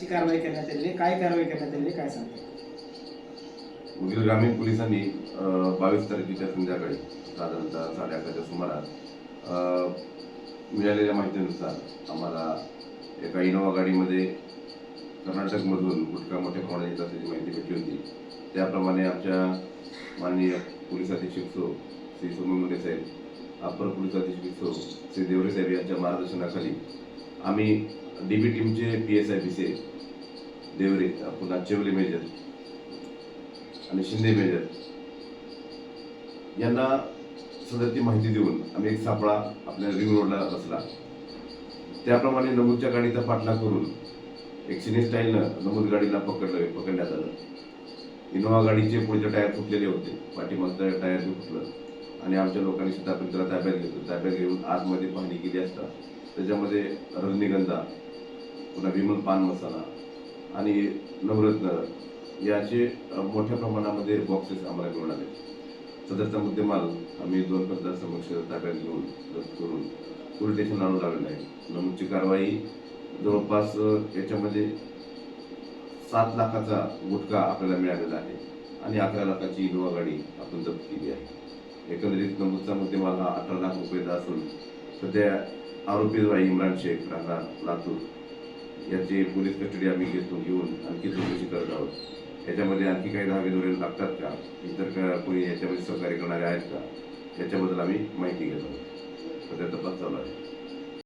ची कारवाई करण्यात आली काय कारवाई करण्यात आली काय सांगतो? उदगीर ग्रामीण पोलिसांनी बावीस तारखेच्या संध्याकाळी साधारणतः साडे अकराच्या सुमारास मिळालेल्या माहितीनुसार आम्हाला एका इनोवा गाडीमध्ये कर्नाटकमधून गुटखा मोठ्या प्रमाणात येत असल्याची माहिती भेटली होती. त्याप्रमाणे आमच्या माननीय पोलीस अधीक्षक सो श्री सोमन मुंडे साहेब अप्पर पोलीस अधीक्षक सो श्री देवरे साहेब यांच्या मार्गदर्शनाखाली आम्ही डी बी टीमचे P S I P C Deore पुन्हा चेवले मेजर आणि शिंदे मेजर. यांना सदरची माहिती देऊन आम्ही एक सापळा आपल्या रिंग रोडला रचला त्याप्रमाणे नमूदच्या गाडीचा पाठलाग करून एक सिने स्टाईलनं नमूद गाडीला पकडलं पकडण्यात आलं. इनोवा गाडीचे पुढचे टायर फुटलेले होते पाठीमागचं टायर बी फुटलं. आणि आमच्या लोकांनी सुद्धा आपण त्याला ताब्यात घेतलं. ताब्यात घेऊन आतमध्ये पाहणी केली असता. त्याच्यामध्ये रजनीगंधा पुन्हा विमल पान मसाला आणि नवरत्न याचे मोठ्या प्रमाणामध्ये बॉक्सेस आम्हाला मिळून आले. सदरचा मुद्देमाल आम्ही दोन पंधरा समक्ष ताब्यात घेऊन रद्द करून पोलीस स्टेशन आणून लावलेलं आहे. नमूदची कारवाई जवळपास याच्यामध्ये सात लाखाचा गुटखा आपल्याला मिळालेला आहे आणि अकरा लाखाची इनोवा गाडी आपण जप्त केली आहे. एकंदरीत नमूदचा मुद्देमाल हा अठरा लाख रुपयेचा असून सध्या आरोपी जो आहे इम्रान शेख राहणार लातूर. याची पोलीस कस्टडी आम्ही घेतो घेऊन आणखी चौकशी करत आहोत. याच्यामध्ये आणखी काही धागे दोरे लागतात का? इतर का कोणी याच्यामध्ये सहकार्य करणारे आहेत का? याच्याबद्दल आम्ही माहिती घेत. आहोत सध्या तपास चालू आहे.